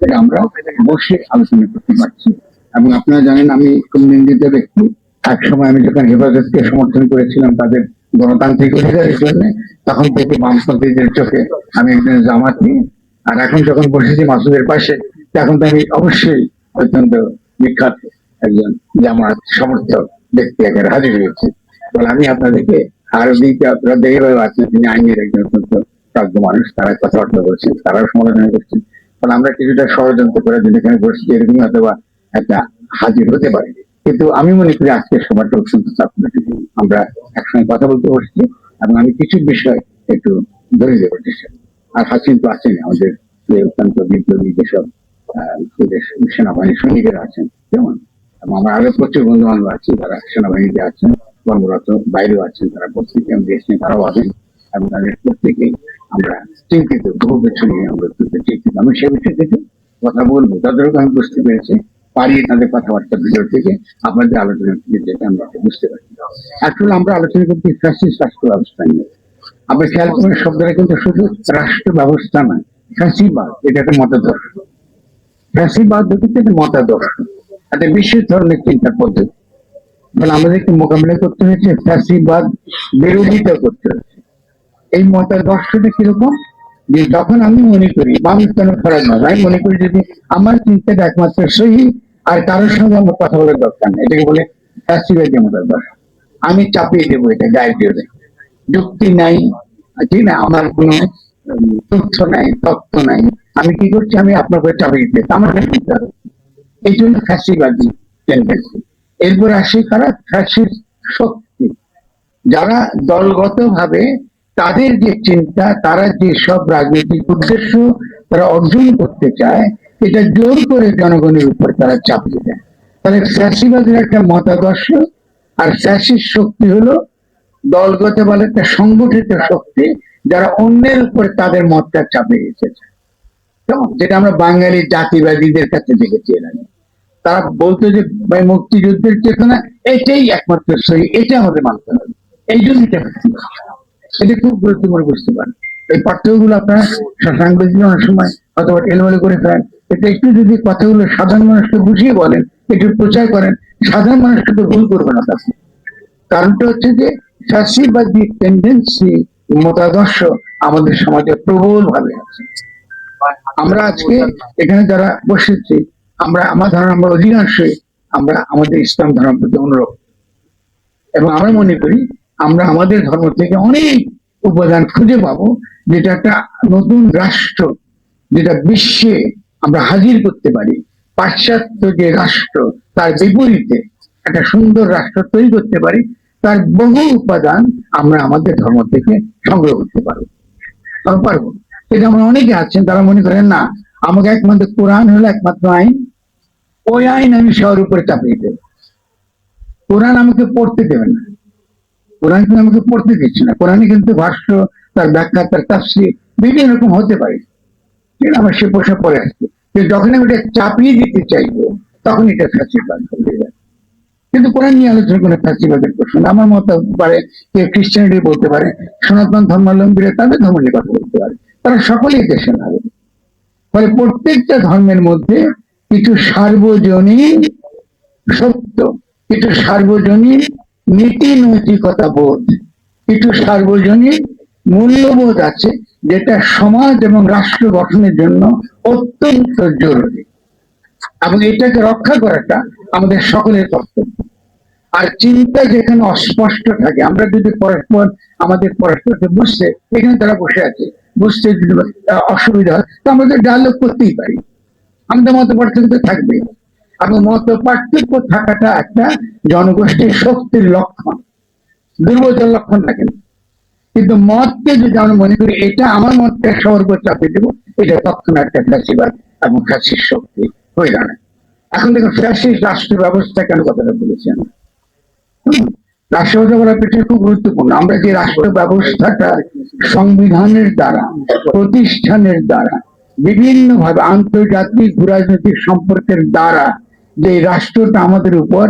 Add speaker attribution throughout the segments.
Speaker 1: থেকে আমরা বসে আলোচনা করতে পারছি। এবং আপনারা জানেন, আমি খুব নিন্দিত ব্যক্তি এক সময় আমি যখন হেফাজতকে সমর্থন করেছিলাম তাদের গণতান্ত্রিক অধিকারের জন্য, তখন থেকে বামপন্থীদের চোখে আমি একজন জামাতি আর এখন যখন বসেছি মাসুদের পাশে, তখন তো আমি অবশ্যই অত্যন্ত বিখ্যাত একজন জামাত সমর্থক ব্যক্তি একের হাজির হয়েছে। বলে আমি আপনাদেরকে আরও দিকে আপনারা দেখে আছেন, তিনি আইনের একজন অত্যন্ত প্রাজ্ঞ মানুষ, তারা কথাবার্তা বলছেন, তারাও সমালোচনা করছেন। ফলে আমরা কিছুটা ষড়যন্ত্র করে যদি এখানে বসছি এরকম অথবা একটা হাজির হতে পারে। কিন্তু আমি মনে করি আজকের সভাটা অত্যন্ত চাপমুক্ত। আমরা একসঙ্গে কথা বলতে বসছি এবং আমি কিছু বিষয় একটু ধরে দেবো চেষ্টা আর হাসিন তো আছেন, আমাদের অত্যন্ত বিপ্লবী যেসব সেনাবাহিনীর সৈনিকেরা আছেন, যেমন, এবং আমার আরও প্রচুর বন্ধু বান্ধব আছে যারা সেনাবাহিনীতে আছেন, কর্মরত, বাইরেও আছেন, তারা প্রত্যেকে আমি দেশ নিয়ে তারাও আছেন, এবং তাদের প্রত্যেকেই আমরা চিন্তিত, বহু কিছু নিয়ে আমরা অত্যন্ত চিন্তিত। আমি সে বিষয়ে কিছু কথা বলব। তাদেরকে আমি বুঝতে পেরেছি পারি তাদের কথাবার্তা ভিতর থেকে, আপনাদের আলোচনা থেকে যেটা আমরা বুঝতে পারি আসলে আমরা আলোচনা করছি ফ্যাসিস্ট রাষ্ট্র ব্যবস্থা নিয়ে। আপনি খেয়াল করেন, শব্দটা কিন্তু শুধু রাষ্ট্র ব্যবস্থা নয় ফ্যাসিবাদ, এটা একটা মতাদর্শ। ফ্যাসিবাদ হচ্ছে একটা মতাদর্শ। একটা বিশেষ ধরনের চিন্তা পদ্ধতি। ফলে আমাদেরকে মোকাবিলা করতে হয়েছে, ফ্যাসিবাদ বিরোধিতা করতে হয়েছে। এই মতের মতাদর্শটা কীরকম? যে যখন আমি মনে করি আমি কেন খারাপ নয় আমি মনে করি যদি আমার চিন্তাটা একমাত্র সহি, আর কারোর সঙ্গে আমার কথা বলার দরকার নেই। এটাকে বলে ফ্যাসিবাদী মতাদর্শ আমি চাপিয়ে দেবো এটা গায়ে যুক্তি নাই ঠিক না, আমার কোনো তথ্য নাই, তত্ত্ব নাই। আমি কি করছি? আমি আপনার উপরে চাপিয়ে দিতে আমার চিন্তা। এই জন্য ফ্যাসিবাদী টেন্ডেন্সি এরপর আসি কারা? ফ্যাসিস্ট শক্তি। যারা দলগত ভাবে তাদের যে চিন্তা, তারা যে সব রাজনৈতিক উদ্দেশ্য তারা অর্জন করতে চায়, এটা জোর করে জনগণের উপর তারা চাপিয়ে দেয় তাহলে ফ্যাসিবাদের একটা মতাদর্শ আর ফ্যাসিস্ট শক্তি হলো দলগত বলে একটা সংগঠিত শক্তি যারা অন্যের উপর তাদের মতটা চাপিয়ে এসেছে যেটা আমরা বাঙালি জাতিবাদীদের কাছে দেখেছি এর। তারা বলতো যে, ভাই, মুক্তিযুদ্ধের চেতনা এটাই একমাত্র সহি, এটা আমাদের মানতে হবে এই জন্য এটা। এটা খুব গুরুত্বপূর্ণ বুঝতে পারেন এই পাঠ্যগুলো আপনারা সাংবাদিক অনেক সময় অথবা এলোমেলো করে ফেলেন। এটা একটু যদি কথাগুলো সাধারণ মানুষকে বুঝিয়ে বলেন, একটু প্রচার করেন, সাধারণ মানুষকে তো ভুল করবে না তাকে কারণটা হচ্ছে যে ফ্যাসিবাদী টেন্ডেন্সি মতাদর্শ আমাদের সমাজে প্রবল ভাবে আছে। আমরা আজকে এখানে যারা বসেছি, আমরা আমার ধারণা, আমরা অধিকাংশই আমরা আমাদের ইসলাম ধর্ম প্রতি অনুরোধ এবং আমরা মনে করি আমরা আমাদের ধর্ম থেকে অনেক উপাদান খুঁজে পাবো, যেটা একটা নতুন রাষ্ট্র, যেটা বিশ্বে আমরা হাজির করতে পারি। পাশ্চাত্য যে রাষ্ট্র, তার বিপরীতে একটা সুন্দর রাষ্ট্র তৈরি করতে পারি, তার বহু উপাদান আমরা আমাদের ধর্ম থেকে সংগ্রহ করতে পারব। পারব। এটা আমরা অনেকে আছেন, তারা মনে করেন, না, আমাকে একমাত্র কোরআন হলো একমাত্র আইন। ওই আইন আমি সবার উপরে চাপিয়ে দেবো। কোরআন আমাকে পড়তে দেবে না। কোরআন কিন্তু আমাকে পড়তে দিচ্ছে না। কোরআনে কিন্তু ভাষ্য, তার ব্যাখ্যা, তার তাফসি বিভিন্ন রকম হতে পারে। আমার সে পোশাক পরে আসছে। কিন্তু যখন আমি এটা চাপিয়ে দিতে চাইব, তখন এটা ফ্যাসিবাদ হয়ে যাবে। কিন্তু কোরআন নিয়ে আলোচনা কোনো ফ্যাসিবাদের প্রশ্ন না। আমার মতো পারে, কেউ খ্রিস্টানিটি বলতে পারে, সনাতন ধর্মাবলম্বীরা তাদের ধর্ম নিয়ে কথা বলতে পারে। তারা সকলেই দেশের নাগরিক। ফলে প্রত্যেকটা ধর্মের মধ্যে কিছু সার্বজনীন সত্য, কিছু সার্বজনীন নীতি নৈতিকতা বোধ। কিছু সার্বজনীন মূল্যবোধ আছে, যেটা সমাজ এবং রাষ্ট্র গঠনের জন্য অত্যন্ত জরুরি। এবং এটাকে রক্ষা করাটা আমাদের সকলের কর্তব্য। আর চিন্তা যেখানে অস্পষ্ট থাকে, আমরা যদি পরস্পর, আমাদের পরস্পরকে বুঝতে, এখানে তারা বসে আছে, বুঝতে যদি অসুবিধা হয়, তো আমরা ডায়লগ করতেই পারি। আমাদের মত পার্থক্য থাকবে এবং মত পার্থক্য থাকাটা একটা জনগোষ্ঠীর শক্তির লক্ষণ দুর্বলতার লক্ষণ থাকে না। কিন্তু মতকে যদি আমরা মনে করি এটা আমার মতটা সবার উপর চাপিয়ে দেবো এটা তখন একটা ফ্যাসিবাদ এবং ফ্যাসিস শক্তি হয়ে দাঁড়ায়। এখন দেখুন ফ্যাসিস রাষ্ট্র ব্যবস্থা কেন কথাটা বলেছেন? হুম, রাষ্ট্র ব্যবস্থা বলার পেছনে খুব গুরুত্বপূর্ণ। আমরা যে রাষ্ট্র ব্যবস্থাটা সংবিধানের দ্বারা প্রতিষ্ঠানের দ্বারা বিভিন্ন ভাবে আন্তর্জাতিক রাজনৈতিক সম্পর্কের দ্বারা যে রাষ্ট্রটা আমাদের উপর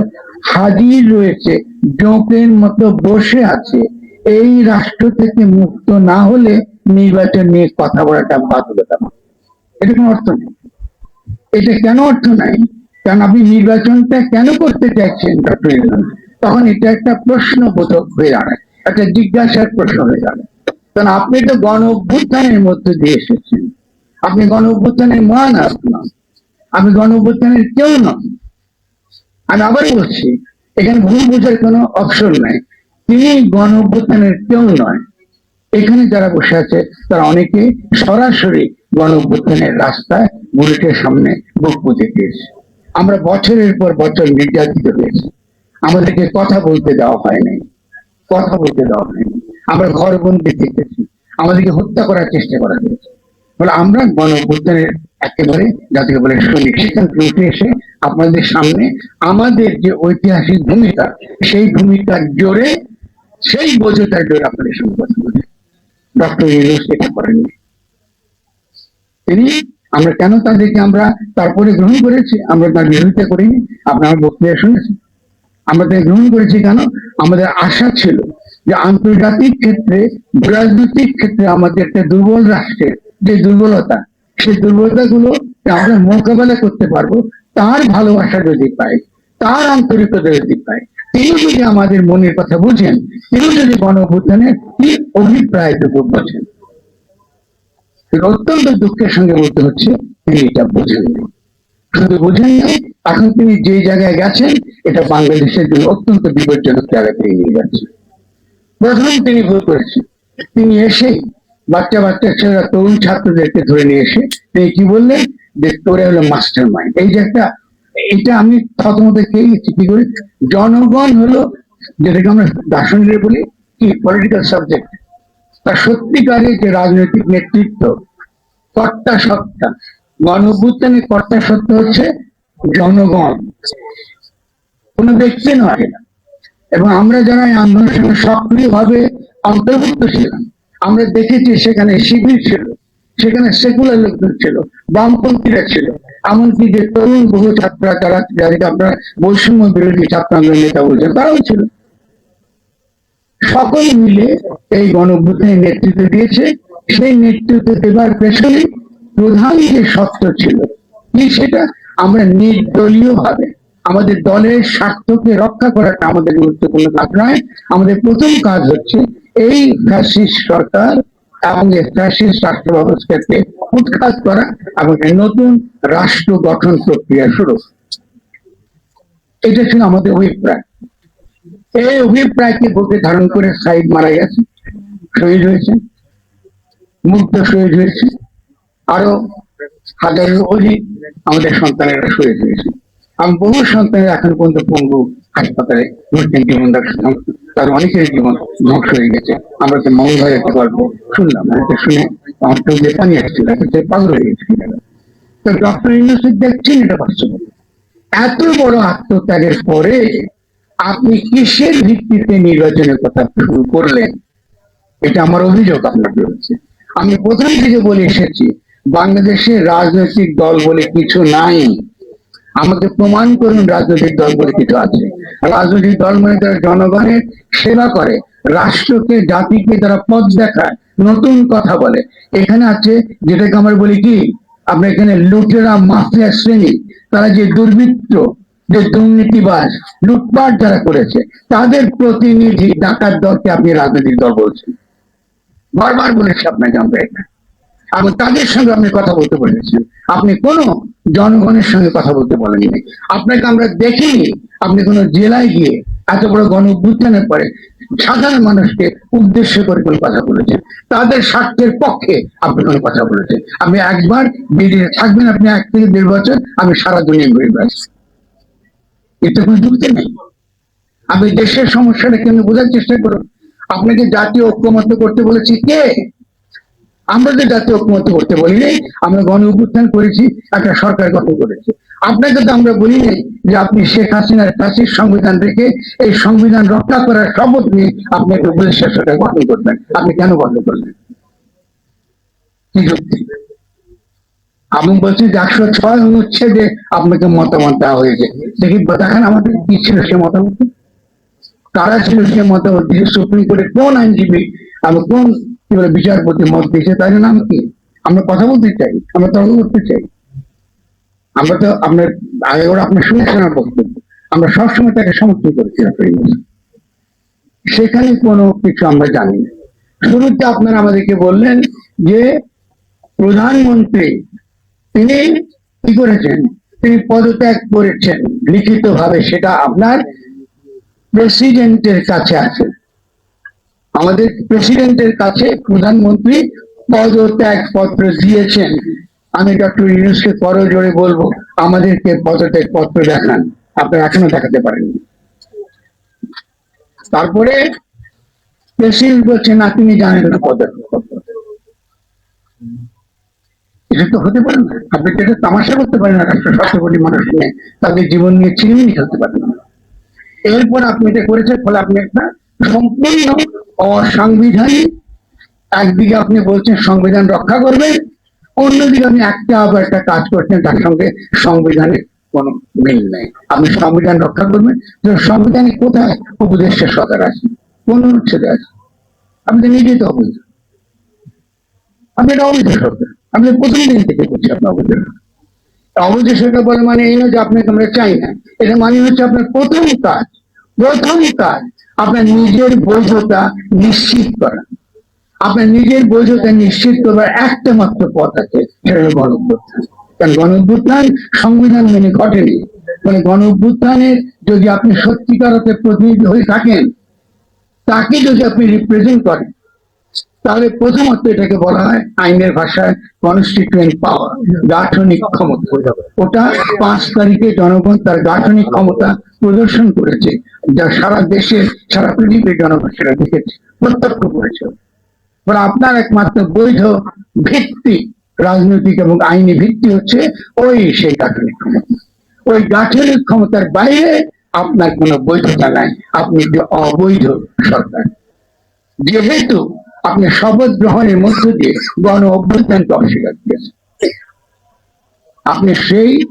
Speaker 1: হাজির রয়েছে জোঁকের মতো বসে আছে, এই রাষ্ট্র থেকে মুক্ত না হলে নির্বাচন নিয়ে কথা বলাটা বাধ্যতা এটা কোনো অর্থ নেই। এটা কেন অর্থ নাই? কারণ আপনি নির্বাচনটা কেন করতে চাইছেন, ডক্টর তখন এটা একটা প্রশ্ন বোধক হয়ে দাঁড়ায়, একটা জিজ্ঞাসার প্রশ্ন হয়ে দাঁড়ায়। কারণ আপনি তো গণ অভ্যুত্থানের মধ্যে দিয়ে এসেছেন। আপনি গণ অভ্যুত্থানের মহান নন আপনি গণ অভ্যুত্থানের কেউ নন আমি আবার বলছি, এখানে ভুল বোঝার কোনো অপশন নাই। তিনি গণ অভ্যুত্থানের কেউ নয়। এখানে যারা বসে আছে, তারা অনেকে সরাসরি গণ অভ্যুত্থানের রাস্তায় বুলেটের সামনে বুক পুঁতে দিয়েছে। আমরা বছরের পর বছর নির্যাতিত হয়েছি। আমাদেরকে কথা বলতে দেওয়া হয় নাই। কথা বলতে দেওয়া হয়নি আমরা ঘরবন্দি থেকেছি। আমাদেরকে হত্যা করার চেষ্টা করা হয়েছে। আমরা গণ অভ্যুত্থানের একেবারে যাকে বলে সৈনিক, সেখান থেকে উঠে এসে আপনাদের সামনে আমাদের যে ঐতিহাসিক ভূমিকা সেই ভূমিকার জোরে, সেই বোঝতার জোরে আপনাদের সঙ্গে কথা বলি ডক্টর ইউনুস এটা করেননি। তিনি, আমরা কেন তাদেরকে আমরা তারপরে গ্রহণ করেছি, আমরা তার বিরোধিতা করিনি, আপনার বক্তৃতা শুনেছি আমরা তাকে গ্রহণ করেছি কেন? আমাদের আশা ছিল যে আন্তর্জাতিক ক্ষেত্রে, রাজনৈতিক ক্ষেত্রে আমাদের একটা দুর্বল রাষ্ট্রের যে দুর্বলতা সেই দুর্বলতা গুলো আমরা মোকাবেলা করতে পারব, তার ভালোবাসা যদি পাই, তার আন্তরিকতা যদি পাই, তিনি যদি আমাদের মনের কথা বুঝেন, তিনি যদি গণভূতানের কি অভিপ্রায়টুকু বোঝেন অত্যন্ত দুঃখের সঙ্গে বলতে হচ্ছে, তিনি এটা বোঝেননি শুধু বোঝেন নাই এখন তিনি যে জায়গায় গেছেন, এটা বাংলাদেশের জন্য অত্যন্ত বিপজ্জনক জায়গায় তিনি নিয়ে যাচ্ছেন। প্রথম তিনি ভুল করেছেন। তিনি এসে বাচ্চা বাচ্চা ছেলেরা তরুণ ছাত্রদেরকে ধরে নিয়ে এসে তিনি কি বললেন? যে তোরে হলো মাস্টার মাইন্ড এই যে একটা, এটা আমি প্রথমত কি করে, জনগণ হলো, যেটাকে আমরা দার্শনিক বলি, কি পলিটিক্যাল সাবজেক্ট তার সত্যিকারের যে রাজনৈতিক নেতৃত্ব, কর্তা সত্তা। গণ অভ্যুত্থানের কর্তা সত্তা হচ্ছে জনগণ। কোনো ব্যক্তি নয়। এবং আমরা যারা এই আন্দোলনের সঙ্গে সক্রিয়ভাবে অন্তর্ভুক্ত ছিলাম আমরা দেখেছি সেখানে শিবির ছিল, সেখানে সেকুলার লোকজন ছিল, বামপন্থীরা ছিল। এমনকি যে তরুণ বহু ছাত্ররা যারা যাদেরকে আপনারা বৈষম্য বিরোধী ছাত্র আন্দোলনের নেতা বলছেন, তারাও ছিল। সকল মিলে এই গণ নেতৃত্ব দিয়েছে। সেই নেতৃত্ব দেবার পেছনে প্রধান যে সত্য ছিল, কি সেটা? আমরা নির্দলীয় ভাবে আমাদের দলের স্বার্থকে রক্ষা করাটা আমাদের গুরুত্বপূর্ণ কাজ নয়। আমাদের প্রথম কাজ হচ্ছে এই ফ্যাসিস্ট সরকার এবং ফ্যাসিস্ট রাষ্ট্র ব্যবস্থাকে উৎখাত করা এবং নতুন রাষ্ট্র গঠন প্রক্রিয়া শুরু এটা ছিল আমাদের অভিপ্রায়। এই অভিপ্রায়কে বুকে ধারণ করে সাইড মারা গেছে শহীদ হয়েছে মুক্ত শহীদ হয়েছে আরও হাজারের অধিক আমাদের সন্তানেরা শহীদ হয়েছে আমি বহু সন্তানের এখন পর্যন্ত পঙ্গু হাসপাতালে ভর্তির জীবন তার অনেকের জীবন ধ্বংস হয়ে গেছে। আমরা তো মঙ্গল ভাইয়ের একটা গল্প শুনলাম এটা শুনে আমার চোখ দিয়ে পানি আসছিল সে পাগল হয়ে গেছে। তো ডক্টর ইউনুসিফ দেখছেন এটা বাস্তবতা এত বড় আত্মত্যাগের পরে আপনি কিসের ভিত্তিতে নির্বাচনের কথা শুরু করলেন? এটা আমার অভিযোগ আপনার বিরুদ্ধে আমি প্রথম থেকে বলে এসেছি বাংলাদেশে রাজনৈতিক দল বলে কিছু নাই। আমাকে প্রমাণ করুন রাজনৈতিক দল বলে কিছু আছে। রাজনৈতিক দল মানে যারা জনগণের সেবা করে, রাষ্ট্রকে, জাতিকে যারা পথ দেখায়, নতুন কথা বলে। এখানে আছে, যেটাকে আমরা বলি কি, আমরা এখানে লুটেরা, মাফিয়া শ্রেণি। তারা যে দুর্বৃত্ত, যে দুর্নীতিবাস লুটপাট যারা করেছে, তাদের প্রতিনিধি, ডাকাত দলকে আপনি রাজনৈতিক দল বলছেন। বারবার বলেছি আপনাকে আমরা এটা। এবং তাদের সঙ্গে আপনি কথা বলতে বলেছেন আপনি কোন জনগণের সঙ্গে কথা বলতে বলেননি। আপনাকে আমরা দেখিনি। আপনি কোন জেলায় গিয়ে এত বড় গণ অভ্যুত্থানের পরে সাধারণ মানুষকে উদ্দেশ্য করে কোনো কথা বলেছেন? তাদের স্বার্থের পক্ষে আপনি কোনো কথা বলেছেন? আপনি একবার বেরিয়ে থাকবেন, আপনি এক থেকে দেড় বছর, আমি সারা দুনিয়া ঘুরে বেড়াচ্ছি। এতে কোনো যুক্তি নেই। আপনি দেশের সমস্যাটা কেন বোঝার চেষ্টা করুন। আপনাকে জাতীয় ঐক্যমত্য করতে বলেছি কে? আমরা যে জাতীয় ঐক্যমত্য করতে বলি নাই আমরা গণ অভ্যুত্থান করেছি, একটা সরকার গঠন করেছি। আপনাকে তো আমরা বলি নাই যে আপনি শেখ হাসিনার ফাঁসির সংবিধান রেখে এই সংবিধান রক্ষা করার শপথ নিয়ে আপনি একটা উপদেষ্টা সরকার গঠন করবেন আপনি কেন গঠন করলেন? আমি বলছি যে একশো ছয় অনুচ্ছেদে আপনাকে মতামত দেওয়া হয়েছে। দেখি, দেখেন আমাদের কি ছিল সে মতামত। কারা ছিল সে মতামত? সুপ্রিম কোর্টে কোন আইনজীবী? আমি কোন কি বলে বিচারপতি মত দিয়েছে তাই নাম কি? আমরা কথা বলতে চাই, আমরা তর্ক করতে চাই। আমরা তো আপনার, আগে ওরা আপনার শুনেছেন বক্তব্য। আমরা সবসময় তাকে সমর্থন করেছি সেখানে কোনো কিছু আমরা জানি না। শুরুতে আপনারা আমাদেরকে বললেন যে, প্রধানমন্ত্রী, তিনি কি করেছেন? তিনি পদত্যাগ করেছেন লিখিত ভাবে সেটা আপনার প্রেসিডেন্টের কাছে আছে। আমাদের প্রেসিডেন্টের কাছে প্রধানমন্ত্রী পদত্যাগ পত্র দিয়েছেন। আমি ডক্টর ইউনুসকে করজোড়ে বলব, আমাদেরকে পদত্যাগ পত্র দেখান। আপনারা এখনও দেখাতে পারেননি। তারপরে প্রেসিডেন্ট বলছে না তিনি জানেন না পদত্যাগ পত্র এটা তো হতে পারে না। আপনি তো এটা তামাশা করতে পারেন না সতেরো কোটি মানুষ নিয়ে। তাদের জীবন নিয়ে চিনিমিনি খেলতে পারেন না। এরপর আপনি এটা করেছেন, ফলে আপনি একটা সম্পূর্ণ অসাংবিধানিক। একদিকে আপনি বলছেন সংবিধান রক্ষা করবেন অন্যদিকে আপনি একটা আবার একটা কাজ করছেন, তার সঙ্গে সংবিধানের কোনো মিল নেই। আপনি সংবিধান রক্ষা করবেন সংবিধানে কোথায় উপদেষ্টা সরকার আছে? কোন অনুচ্ছেদে আছে। আপনি তো নিজেই তো অবৈধ। আপনি এটা অবৈধ সরকার। তো প্রথম দিন থেকে বলছি আপনার অবৈধ। অবৈধ সরকার বলে মানে এই নয় যে আপনাকে আমরা চাই না। এটা মানে হচ্ছে আপনার প্রথম কাজ প্রথম কাজ আপনার নিজের বৈধতা নিশ্চিত করা। আপনার নিজের বৈধতা নিশ্চিত করবার একটা মাত্র পথ আছে, সেটা হলো গণ অভ্যুত্থান কারণ সংবিধান মেনে ঘটেনি। মানে গণ অভ্যুত্থানের যদি আপনি সত্যিকার প্রতিনিধি হয়ে থাকেন, তাকে যদি আপনি রিপ্রেজেন্ট করেন তাহলে প্রথমত এটাকে বলা হয় আইনের ভাষায় কনস্টিটিউয়েন্ট পাওয়ার গাঠনিক ক্ষমতা। ওটা পাঁচ তারিখে জনগণ তার গাঠনিক ক্ষমতা প্রদর্শন করেছে, যা সারা দেশের সারা পৃথিবীর জনগণ সেটা দেখেছে, প্রত্যক্ষ করেছে। আপনার একমাত্র বৈধ ভিত্তি, রাজনৈতিক এবং আইনি ভিত্তি হচ্ছে ওই সেই গাঠনিক ক্ষমতা। ওই গাঠনিক ক্ষমতার বাইরে আপনার কোনো বৈধতা নাই। আপনি অবৈধ সরকার। যেহেতু আপনি শপথ গ্রহণের মধ্য দিয়ে গণ অভ্যুত্থানকে অস্বীকার করেছেন। আপনি সেই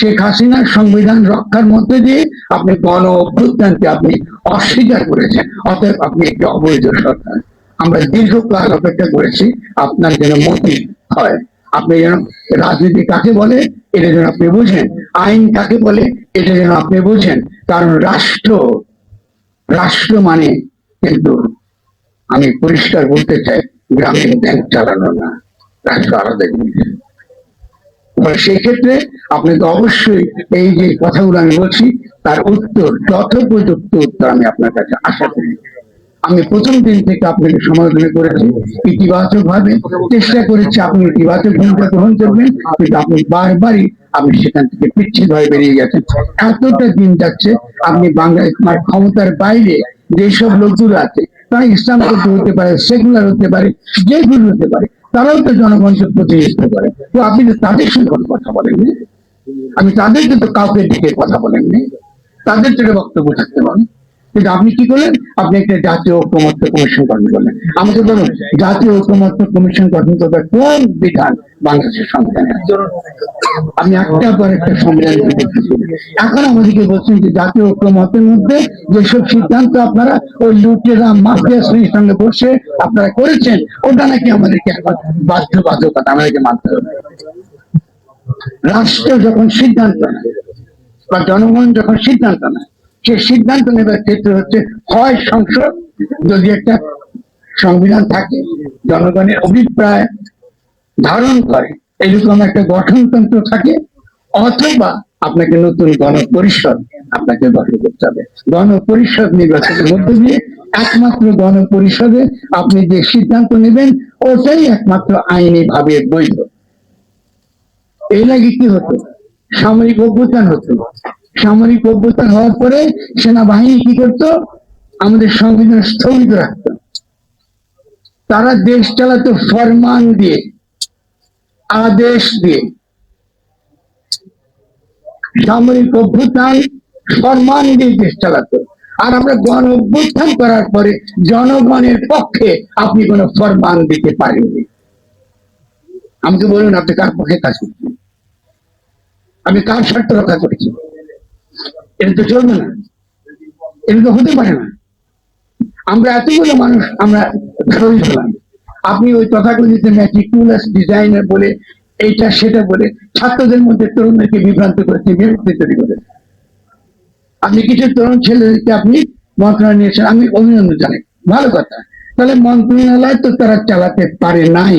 Speaker 1: শেখ হাসিনার সংবিধান রক্ষার মধ্যে দিয়ে আপনি গণ অভ্যুত্থানকে আপনি অস্বীকার করেছেন, অতএব আপনি একটি অবৈধ সরকার। আমরা দীর্ঘকাল অপেক্ষা করেছি, আপনার যেন মতি হয়। আপনি যেন রাজনীতি কাকে বলে, এটা যেন আপনি বুঝেন। আইন কাকে বলে, এটা যেন আপনি বুঝেন। কারণ রাষ্ট্র রাষ্ট্র মানে কিন্তু আমি পরিষ্কার বলতে চাই, গ্রামীণ ব্যাংক চালানো না। রাষ্ট্র আলাদা জিনিস। সেই ক্ষেত্রে আপনাকে অবশ্যই এই যে কথাগুলো আমি বলছি, তার উত্তর, যথোপযুক্ত উত্তর আমি আপনার কাছে আশা করি। আমি প্রথম দিন থেকে আপনাকে সমালোচনা করেছি ইতিবাচক ভাবে চেষ্টা করেছি আপনি ইতিবাচক ভূমিকা গ্রহণ করবেন, কিন্তু আপনি বারবারই আপনি সেখান থেকে পিচ্ছিত হয়ে বেরিয়ে গেছেন। এতটা দিন যাচ্ছে, আপনি বাংলায় ক্ষমতার বাইরে যেসব লোকগুলো আছে তারা ইসলাম করতে হতে পারে, সেকুলার হতে পারে যে কোনো হতে পারে, তারাও তো জনগণকে প্রতিনিধিত্ব করে তো আপনি তো তাদের সঙ্গে কোনো কথা বলেননি? আমি তাদের কিন্তু কাউকে ডেকে কথা বলেননি। তাদের থেকে বক্তব্য থাকতে পারেন কিন্তু আপনি কি করলেন? আপনি একটা জাতীয় ঐক্যমত্য কমিশন গঠন করলেন। আমাকে বলুন জাতীয় ঐক্যমত্য কমিশন গঠন করবার কোন বিধান বাংলাদেশের সংবিধানে আমি একটা পর একটা সংবিধান এখন আমাদেরকে বলছেন যে জাতীয় ঐক্যমতের মধ্যে যেসব সিদ্ধান্ত আপনারা ওই লুটেরা, মাফিয়া শ্রেণির সঙ্গে বসে আপনারা করেছেন, ওটা নাকি আমাদেরকে এখন বাধ্য বাধ্যকতা আমাদেরকে মানতে হবে। রাষ্ট্র যখন সিদ্ধান্ত নেয় বা জনগণ যখন সিদ্ধান্ত নেয় সে সিদ্ধান্ত নেবার ক্ষেত্রে হচ্ছে হয় সংসদ। যদি একটা সংবিধান থাকে, জনগণের অভিপ্রায় ধারণ করে, এরকম একটা গঠনতন্ত্র থাকে, অথবা আপনাকে নতুন গণপরিষদ আপনাকে গঠন করতে হবে। গণপরিষদ নির্বাচনের মধ্যে দিয়ে একমাত্র গণপরিষদে আপনি যে সিদ্ধান্ত নেবেন, ওটাই একমাত্র আইনি ভাবে বৈধ। এই লাগে কি হতো? সামরিক অভ্যুত্থান হতো। সামরিক অভ্যুত্থান হওয়ার পরে সেনাবাহিনী কি করতো? আমাদের সংবিধান স্থগিত রাখতো। তারা দেশ চালাতো ফরমান দিয়ে, আদেশ দিয়ে। সামরিক অভ্যুত্থান সম্মান দিয়ে দেশ চালাতো। আর আমরা গণ অভ্যুত্থান করার পরে জনগণের পক্ষে আপনি কোনো ফরমান দিতে পারেননি। আমাকে বলুন, আপনি কার পক্ষে কাজ করছেন? আপনি কার স্বার্থ রক্ষা করেছেন এটা তো চলবে না। এটা তো হতে পারে না। আমরা এতগুলো মানুষ, আমরা শহীদ হলাম আপনি ওই তথাকথিত ম্যাটিকুলাস ডিজাইনার বলে, এইটা সেটা বলে, ছাত্রদের মধ্যে তরুণদেরকে বিভ্রান্ত করেছে বিভক্তি তৈরি করেছে আপনি কিছু তরুণ ছেলেদেরকে আপনি মন্ত্রণালয় নিয়েছেন, আমি অভিনন্দন জানাই। ভালো কথা। তাহলে মন্ত্রণালয় তো তারা চালাতে পারে নাই।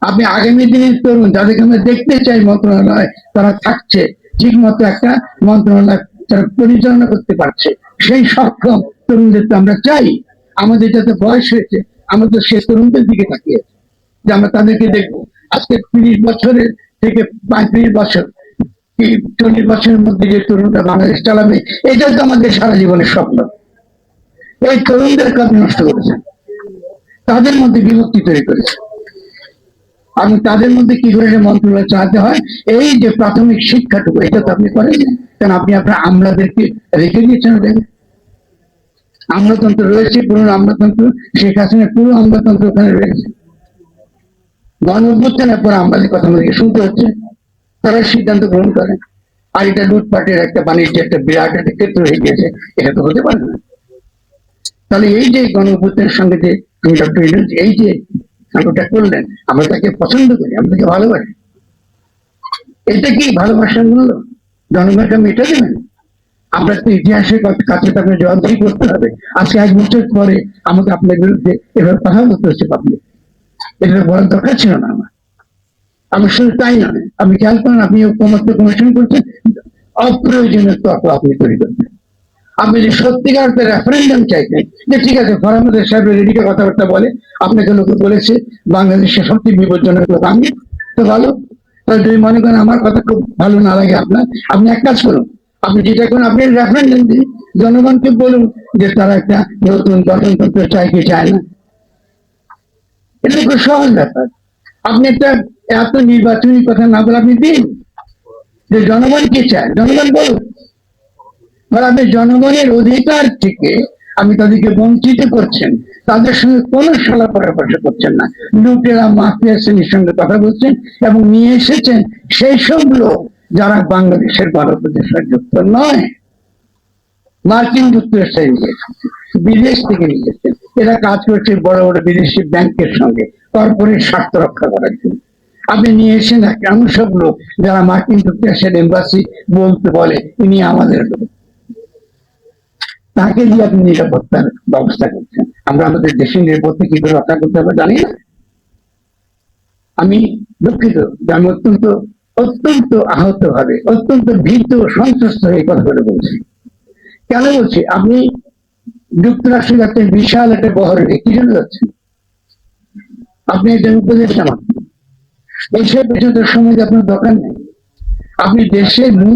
Speaker 1: আপনি আগামী দিনের তরুণ, যাদেরকে আমরা দেখতে চাই মন্ত্রণালয়, তারা থাকছে। ঠিক মতো একটা মন্ত্রণালয় তারা পরিচালনা করতে পারছে। সেই সক্ষম তরুণদের তো আমরা চাই। আমাদের যাতে বয়স হয়েছে, আমরা তো সে তরুণদের দিকে তাকিয়ে যে আমরা তাদেরকে দেখব। আজকে তিরিশ বছরের থেকে পঁয়ত্রিশ বছর চল্লিশ বছরের মধ্যে যে তরুণরা বাংলাদেশ চালাবে, এটাই তো আমাদের সারা জীবনের স্বপ্ন। এই তরুণদের কাজ নষ্ট করেছে। তাদের মধ্যে বিভক্তি তৈরি করেছে। আমি তাদের মধ্যে কি যে মন্ত্রণালয় চালাতে হয়? এই যে প্রাথমিক শিক্ষাটুকু, এটা তো আপনি করেন কেন আপনি আপনার আমলাদেরকে রেখে দিয়েছেন আমলাতন্ত্র রয়েছে পুরো আমলাতন্ত্র। শেখ হাসিনার পুরো আমলাতন্ত্র ওখানে রয়েছে। গণ পর আমাদের কথা আমাদেরকে শুনতে হচ্ছে। তারা সিদ্ধান্ত গ্রহণ করে। আর এটা লুটপাটের একটা বাণিজ্য একটা বিরাট একটা ক্ষেত্র হয়ে গিয়েছে। এটা তো হতে পারে না। তাহলে এই যে গণ সঙ্গে যে ডক্টর এই যে সাঙ্গটা করলেন। আমরা তাকে পছন্দ করি, আমরা তাকে ভালোবাসি। এটা কি ভালোবাসার মূল্য জনগণটা মেটা দেবেন আমরা তো ইতিহাসের কাছে তো আপনার জবাবদিহি করতে হবে। আজকে এক বছর পরে আমাকে আপনার বিরুদ্ধে এভাবে কথা বলতে হচ্ছে পাবলিক এটা বলার দরকার ছিল না আমার। আমি শুধু তাই নয়, আপনি খেয়াল করেন, আপনি ঐক্যমত্য কমিশন করছেন, অপ্রয়োজনীয় তর্ক আপনি তৈরি করছেন। আপনি যদি সত্যিকার রেফারেন্ডাম চাইতেন, যে ঠিক আছে ফরামদের সাহেব রেডিকে কথাবার্তা বলে আপনাকে লোকে বলেছে বাংলাদেশের সবচেয়ে বিপজ্জনক লোক আমি, তো ভালো। তাহলে যদি মনে করেন আমার কথা খুব ভালো না লাগে আপনার, আপনি এক কাজ করুন, আপনি যেটা করুন, আপনি রেফারেন্ডাম দিন, জনগণকে বলুন যে তারা একটা নতুন গঠনতন্ত্র চায় কি চায় না। এটা খুব সহজ ব্যাপার। আপনি একটা এত নির্বাচনী কথা না বলে আপনি দিন, যে জনগণ কি চায়, জনগণ বলুন আপনি জনগণের অধিকার থেকে আমি তাদেরকে বঞ্চিত করছেন, তাদের সঙ্গে কোনো সালা পরামর্শ করছেন না। লুটেরা, মাফিয়া শ্রেণির সঙ্গে কথা বলছেন এবং নিয়ে এসেছেন সেই সব লোক যারা বাংলাদেশের গণপ্রদেশের যুক্ত নয়। মার্কিন যুক্তরাষ্ট্রে নিয়ে বিদেশ থেকে নিয়ে এসেছেন। এরা কাজ করছে বড় বড় বিদেশি ব্যাংকের সঙ্গে, কর্পোরেট স্বার্থ রক্ষা করার জন্য। আপনি নিয়ে এসেন এক এমন সব লোক যারা মার্কিন যুক্তরাষ্ট্রের এম্বাসি বলতে বলে, ইনি আমাদের লোক। তাকে দিয়ে আপনি নিরাপত্তার ব্যবস্থা করছেন। আমরা আমাদের দেশের নিরাপত্তা কি করে রক্ষা করতে হবে জানি না। আমি দুঃখিত যে আমি অত্যন্ত অত্যন্ত আহত ভাবে, অত্যন্ত ভীত সন্ত্রস্ত হয়ে কথাগুলো বলছি। কেন বলছি? আপনি যুক্তরাষ্ট্রে যাচ্ছেন বিশাল একটা বহরে কি জন্য যাচ্ছেন? আপনি একজন উপদেষ্টা মাত্র এইসব পেছনে সময় আপনার দরকার নেই। আপনি দেশের মূল